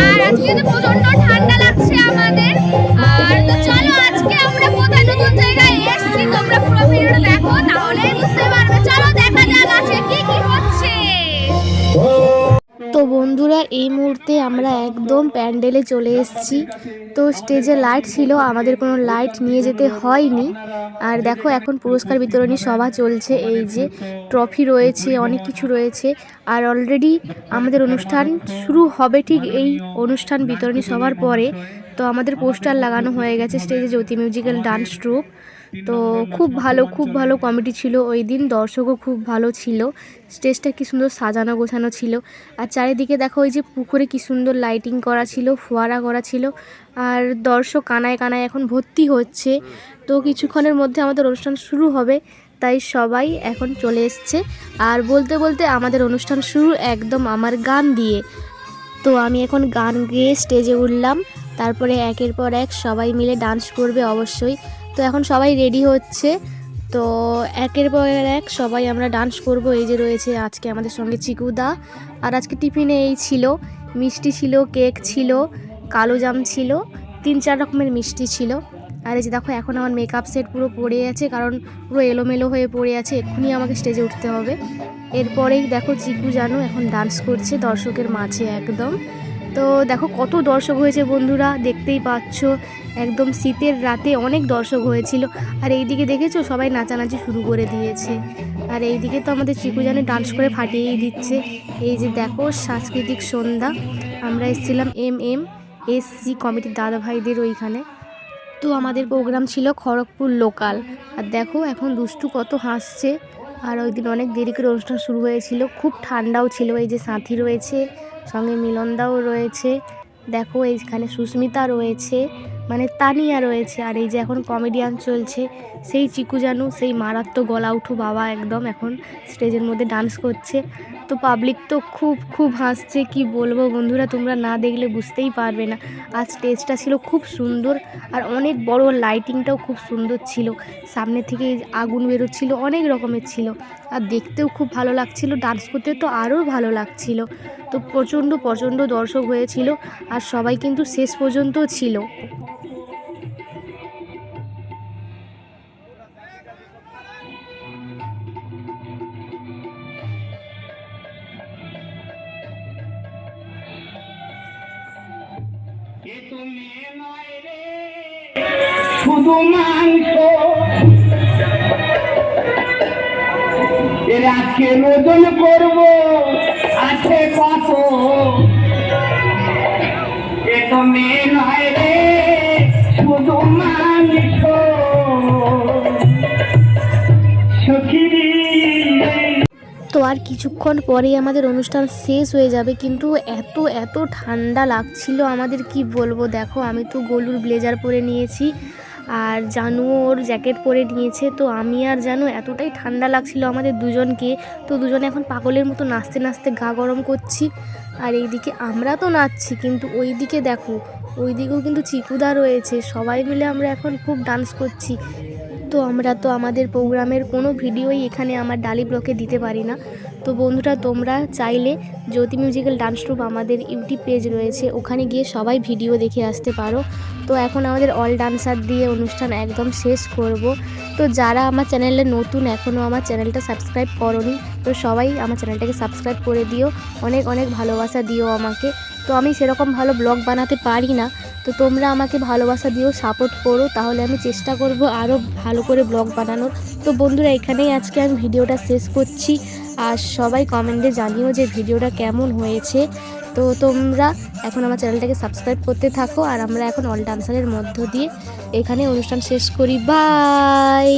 আর আজকে তো প্রচণ্ড ঠান্ডা। মুহূর্তে আমরা একদম প্যান্ডেলে চলে এসেছি। তো স্টেজে লাইট ছিল, আমাদের কোনো লাইট নিয়ে যেতে হয়নি। আর দেখো, এখন পুরস্কার বিতরণী সভা চলছে। এই যে ট্রফি রয়েছে, অনেক কিছু রয়েছে। আর অলরেডি আমাদের অনুষ্ঠান শুরু হবে ঠিক এই অনুষ্ঠান বিতরণী সভার পরে। তো আমাদের পোস্টার লাগানো হয়ে গেছে স্টেজে জ্যোতি মিউজিক্যাল ডান্স ট্রুপ তো খুব ভালো খুব ভালো কমেডি ছিল ওই দিন। দর্শকও খুব ভালো ছিল। স্টেজটা কি সুন্দর সাজানো গোছানো ছিল। আর চারিদিকে দেখো ওই যে পুকুরে কি সুন্দর লাইটিং করা ছিল ফোয়ারা করা ছিল। আর দর্শক কানায় কানায় এখন ভর্তি হচ্ছে। তো কিছুক্ষণের মধ্যে আমাদের অনুষ্ঠান শুরু হবে তাই সবাই এখন চলে এসছে। আর বলতে বলতে আমাদের অনুষ্ঠান শুরু একদম আমার গান দিয়ে। তো আমি এখন গান গেয়ে স্টেজে উঠলাম। তারপরে একের পর এক সবাই মিলে ডান্স করবে অবশ্যই। তো এখন সবাই রেডি হচ্ছে। তো একের পর এক সবাই আমরা ডান্স করব। এই যে রয়েছে আজকে আমাদের সঙ্গে চিকুদা। আর আজকে টিফিনে এই ছিল, মিষ্টি ছিল কেক ছিল, কালো জাম ছিল, তিন চার রকমের মিষ্টি ছিল। আর এই যে দেখো, এখন আমার মেকআপ সেট পুরো পড়ে আছে, কারণ পুরো এলোমেলো হয়ে পড়ে আছে। এক্ষুনি আমাকে স্টেজে উঠতে হবে। এরপরেই দেখো, চিকু জানো এখন ডান্স করছে দর্শকের মাঝে একদম। তো দেখো কত দর্শক হয়েছে বন্ধুরা, দেখতেই পাচ্ছ। একদম শীতের রাতে অনেক দর্শক হয়েছিল। আর এইদিকে দেখেছ, সবাই নাচানাচি শুরু করে দিয়েছে। আর এইদিকে তো আমাদের চিকু জানে ডান্স করে ফাটিয়েই দিচ্ছে। এই যে দেখো, সাংস্কৃতিক সন্ধ্যা। আমরা এসেছিলাম এম এম এসসি কমিটির দাদা ভাইদের ওইখানে। তো আমাদের প্রোগ্রাম ছিল খড়গপুর লোকাল। আর দেখো, এখন দুষ্টু কত হাসছে। আর ওই দিন অনেক দেরি করে অনুষ্ঠান শুরু হয়েছিল। খুব ঠান্ডাও ছিল। এই যে সাথী রয়েছে সঙ্গে মিলনদাও রয়েছে। দেখো এইখানে সুস্মিতা রয়েছে মানে তানিয়া রয়েছে, আর এই যে এখন কমেডিয়ান চলছে, সেই চিকু জানু, সেই মারাত্মক গলা উঠো বাবা একদম এখন স্টেজের মধ্যে ডান্স করছে। তো পাবলিক তো খুব খুব হাসছে, কি বলব বন্ধুরা, তোমরা না দেখলে বুঝতেই পারবে না। আর স্টেজটা ছিল খুব সুন্দর, আর অনেক বড় লাইটিংটাও খুব সুন্দর ছিল। সামনে থেকে আগুন বেরোচ্ছিল, অনেক রকমের ছিল। আর দেখতেও খুব ভালো লাগছিল ডান্স করতে তো আরও ভালো লাগছিল। তো প্রচণ্ড প্রচণ্ড দর্শক হয়েছিল আর সবাই কিন্তু শেষ পর্যন্ত ছিল। শুধু নতুন করব? এ নয় রে শুধু তো আর কিছুক্ষণ পরেই আমাদের অনুষ্ঠান শেষ হয়ে যাবে, কিন্তু এত এত ঠান্ডা লাগছিল আমাদের, কি বলব? দেখো, আমি তো গলুর ব্লেজার পরে নিয়েছি। আর জানু ওর জ্যাকেট পরে নিয়েছে, তো আমি আর জানু এতটাই ঠান্ডা লাগছিল আমাদের দুজনকে, তো দুজনে এখন পাগলের মতো নাচতে নাচতে গা গরম করছি। আর এইদিকে আমরা তো নাচছি, কিন্তু ওই দিকে দেখো ওই দিকেও কিন্তু চিকুদা রয়েছে, সবাই মিলে আমরা এখন খুব ডান্স করছি। তো আমরা তো আমাদের প্রোগ্রামের কোনো ভিডিওই এখানে আমার ডালি ব্লকে দিতে পারি না। তো বন্ধুরা, তোমরা চাইলে জ্যোতি মিউজিক্যাল ডান্স ট্রুপ আমাদের ইউটিউব পেজ রয়েছে, ওখানে গিয়ে সবাই ভিডিও দেখে আসতে পারো। তো এখন আমাদের অল ডান্সার দিয়ে অনুষ্ঠান একদম শেষ করব। তো যারা আমার চ্যানেলে নতুন এখনও আমার চ্যানেলটা সাবস্ক্রাইব করনি, তো সবাই আমার চ্যানেলটাকে সাবস্ক্রাইব করে দিও। অনেক অনেক ভালোবাসা দিও আমাকে। তো আমি সেরকম ভালো ব্লগ বানাতে পারি না। তো তোমরা আমাকে ভালোবাসা দিও সাপোর্ট করো, তাহলে আমি চেষ্টা করব আরও ভালো করে ব্লগ বানানোর। তো বন্ধুরা, এখানেই আজকে আমি ভিডিওটা শেষ করছি। আর সবাই কমেন্টে জানিও যে ভিডিওটা কেমন হয়েছে। তো তোমরা এখন আমার চ্যানেলটাকে সাবস্ক্রাইব করতে থাকো। আর আমরা এখন অল ডান্সারের মধ্য দিয়ে এখানে অনুষ্ঠান শেষ করি। বাই